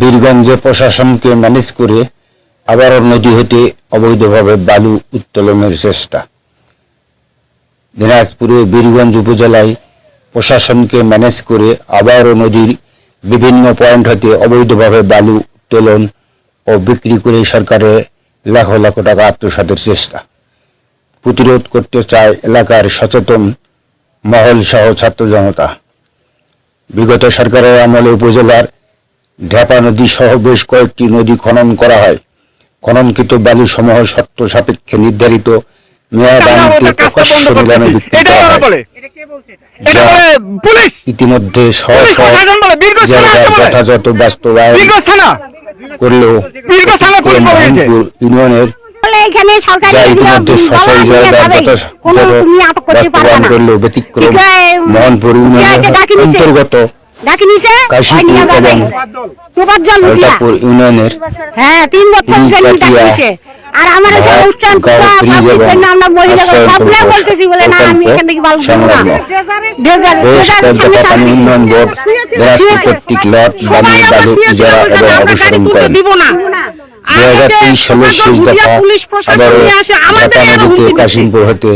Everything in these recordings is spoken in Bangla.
বীরগঞ্জে প্রশাসনকে ম্যানেজ করে আবারও নদী হতে অবৈধভাবে বালু উত্তোলনের চেষ্টা। দিনাজপুরে বীরগঞ্জ উপজেলায় প্রশাসনকে ম্যানেজ করে আবারও নদীর বিভিন্ন পয়েন্ট হতে অবৈধভাবে বালু উত্তোলন ও বিক্রি করে সরকারের লাখ লাখ টাকা আত্মসাতের চেষ্টা। প্রতিরোধ করতে চায় এলাকার সচেতন মহল সহ ছাত্র জনতা। বিগত সরকারের আমলে উপজেলার ঢেপা নদী সহ বেশ কয়েকটি নদী খনন করা হয়। খননকৃত বালু সমূহ শর্ত সাপেক্ষে নির্ধারিত। প্রকাশ্য নিলামে বিক্রি করা হয় ইতিমধ্যে যথাযথ বাস্তবায়ন করলেও বীরগঞ্জ থানা পুলিশ বলে গেছে। মোহনপুর ইউনিয়নের এখানে সরকারি ইতিমধ্যে বাস্তবায়ন করলেও ব্যতিক্রম মোহনপুর ইউনিয়নের অন্তর্গত ইউনিয়নের হ্যাঁ তিন বছর আর আমার যে অনুষ্ঠান গাঁও, পুরা ফ্রিজ এবং পাবলিকের নাম আমরা মহিলা সবগুলা বলতেছি বলে না আমি এখান থেকে বাল দিব না। ডেজার- বেশ ডেজার পর্যটন সামনে পানি উন্নয়ন বোর্ড দিনাজপুর কর্তৃক লট সবাই বালু ইজারা এবং গাড়ি করেন। দিব না। দুই হাজার তেইশ সালের শেষ দফা আবারও নিয়ে আসে। আমাদের ঢাকা নদীতে কাশিমপুর হতে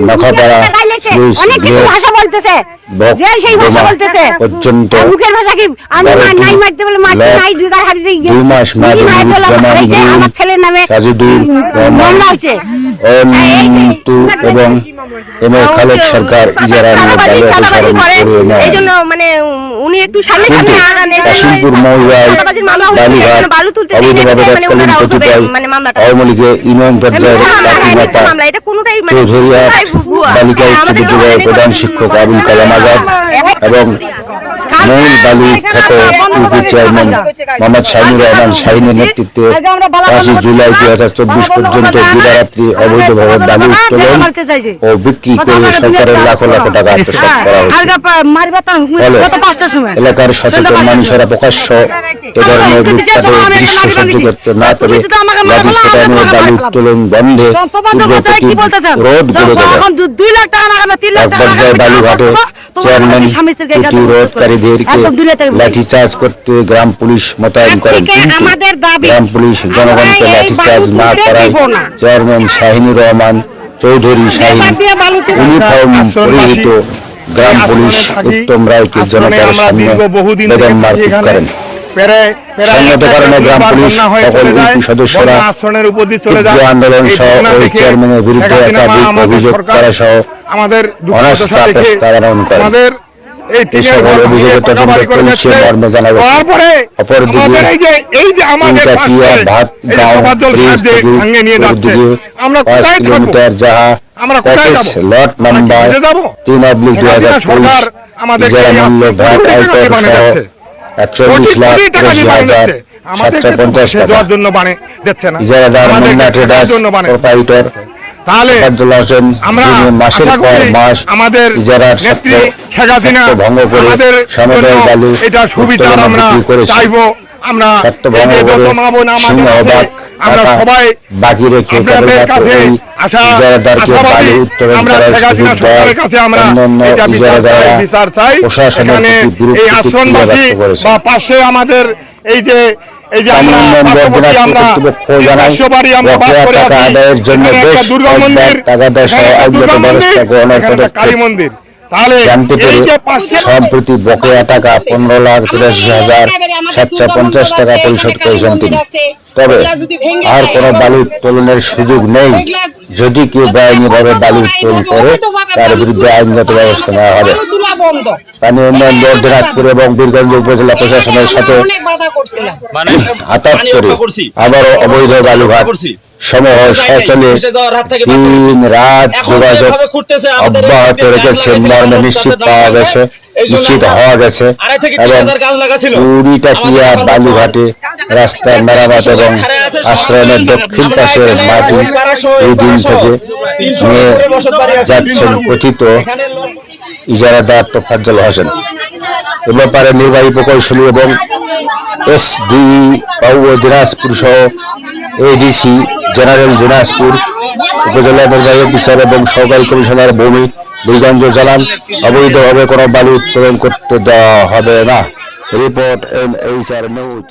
নখাপাড়া অনেক কিছু ভাষা বলতেছে। যে সেই ভাষা বলতেছে। পর্যন্ত মুখের ভাষা কি আমি নাই মারতে বলে মারতে নাই দুই তার হাতে দিয়ে দুই মাস আমার ছেলের নামে মামলা হয়েছে। অন্তু এবং খালেদ সরকার ইজারা নিয়ে। প্রসারণ করে মানে উনি একটু সামনে সামনে আগান কাশিমপুর চাঁদাবাজির বালুঘাট অবৈধভাবে মানে তৎকালীন কতিপয় মানে আওয়ামী লীগের ইউনিয়ন পর্যায়ের পার্টি নেতা মানে চৌধুরীয়া বালিকা উচ্চ বিদ্যালয়ের প্রধান মানে শিক্ষক আবুল কালাম আজাদ এবং মূল বালু খ্যাত ইউপি চেয়ারম্যান মোহাম্মদ শাহিনুর রহমান শাহিনের নেতৃত্বে পাঁচই জুলাই দুই হাজার চব্বিশ পর্যন্ত দিবারাত্রি অবৈধভাবে বালি উত্তোলন ও বিক্রি করে সরকারের লাখো লাখো টাকা আত্মসাত করা হয়েছে। এলাকার সচেতন মানুষেরা প্রকাশ্য এ ধরনের লুটপাটের দৃশ্য সহ্য করতে না পেরে লাঠি ছোটানো বালু উত্তোলন বন্ধে উগ্রপতি গড়ে তোলে দুই লাখ টাকা লাগাবে তিন লাখ এক পর্যায়ে বালুঘাটে চেয়ারম্যান প্রতিরোধকারীদেরকে লাঠিচার্জ করতে গ্রাম পুলিশ মোতায়েন করেন। গ্রাম পুলিশ জনগণকে লাঠিচার্জ না করায় চেয়ারম্যান শাহিনুর রহমান চৌধুরী শাহিন ইউনিফর্ম পরিহিত গ্রাম পুলিশ উত্তম রায়কে জনতার সামনে বেদম মারপিট করেন। সংগত কারণে গ্রাম পুলিশ সকল ইউপি সদস্যরা আশ্রমের উপর দিয়ে চলে তীব্র আন্দোলন সহ ওই চেয়ারম্যানের বিরুদ্ধে শেখ হাসিনা বা একাধিক আমাদের অভিযোগ করা সহ অনাস্থা প্রস্তাবনা করে। কিলোমিটার যাহা আমরা প্যাকেজ লট নাম্বার তিন অব্লিক দুই হাজার মূল্য আয়কর সহ। একচল্লিশ লাখ তিরাশি হাজার সাতশো পঞ্চাশ টাকা। দেওয়ার জন্য বানে দিচ্ছে না। ইজারাদার আমাদেরকে মুন্না ট্রেডার্স প্রোপাইটর তাহলে আমরা মাসের পর মাস আমাদের ইজারার নেত্রী সত্ত্বেও শেখ হাসিনা সত্ত্ব ভঙ্গ করে সমুদয় বালু এটা সুবিধা আমরা চাইব। আমরা সত্ত্ব ভঙ্গ করে সিংহবাগ আমরা সবাই বাকি রেখে কাছে আশা ইজারাদারকে আশাবাদী আমরা শেখ হাসিনা সরকারের কাছে আমরা এটা বিচার চাই বিচার চাই। এখানে এই আশ্রমবাসী বা পাশে আমাদের এই যে এই যে আমরা কানুন নম্বর পার্শ্ববর্তী দিনাজপুর আমরা কর্তৃপক্ষ জানায় চারশো বাড়ি আমরা বাস করে আছি। আদায়ের জন্য এখানে বেশ একটা দুর্গা মন্দির টাকা দেওয়া সহ এখানে একটা আইনগত দুর্গা ব্যবস্থা মন্দির, গ্রহণের এখানে একটা পদক্ষেপ কালী মন্দির। তাহলে জানতে এই যে পেরে পাশে সম্প্রতি বকেয়া টাকা পনেরো লাখ তিরাশি হাজার সাতশো পঞ্চাশ টাকা পরিশোধ করেছেন তিনি। তবে আর কোনো বালি উত্তোলনের সুযোগ নেই। যদি কেউ বেআইনিভাবে বালি উত্তোলন করে তার বিরুদ্ধে আইনগত ব্যবস্থা নেওয়া হবে। পানি উন্নয়ন বোর্ড দিনাজপুর এবং বীরগঞ্জ উপজেলা প্রশাসনের সাথে অনেক বাধা করছিলাম। মানে আতাত পানি করে আবারও অবৈধ বালুঘাট থেকে বাঁচিয়ে দিন রাত যোগাযোগ অব্যাহত মর্মে নিশ্চিত পাওয়া গেছে নিশ্চিত হওয়া গেছে। এবং বালুঘাটে মেরামত এবং আশ্রয়নের দক্ষিণ পাশের মাটি এই দিন থেকে নিয়ে যাচ্ছেন কথিত ইজারাদার তোফাজ্জল হোসেন। এ ব্যাপারে নির্বাহী প্রকৌশলী এবং এস ডি বাবু দিনাজপুর সহ এডিসি জেনারেল দিনাজপুর উপজেলা নির্বাহী অফিসার এবং সহকারী কমিশনার ভূমি বীরগঞ্জ জানান, অবৈধভাবে কোনো বালু উত্তোলন করতে দেওয়া হবে না। Report M H R news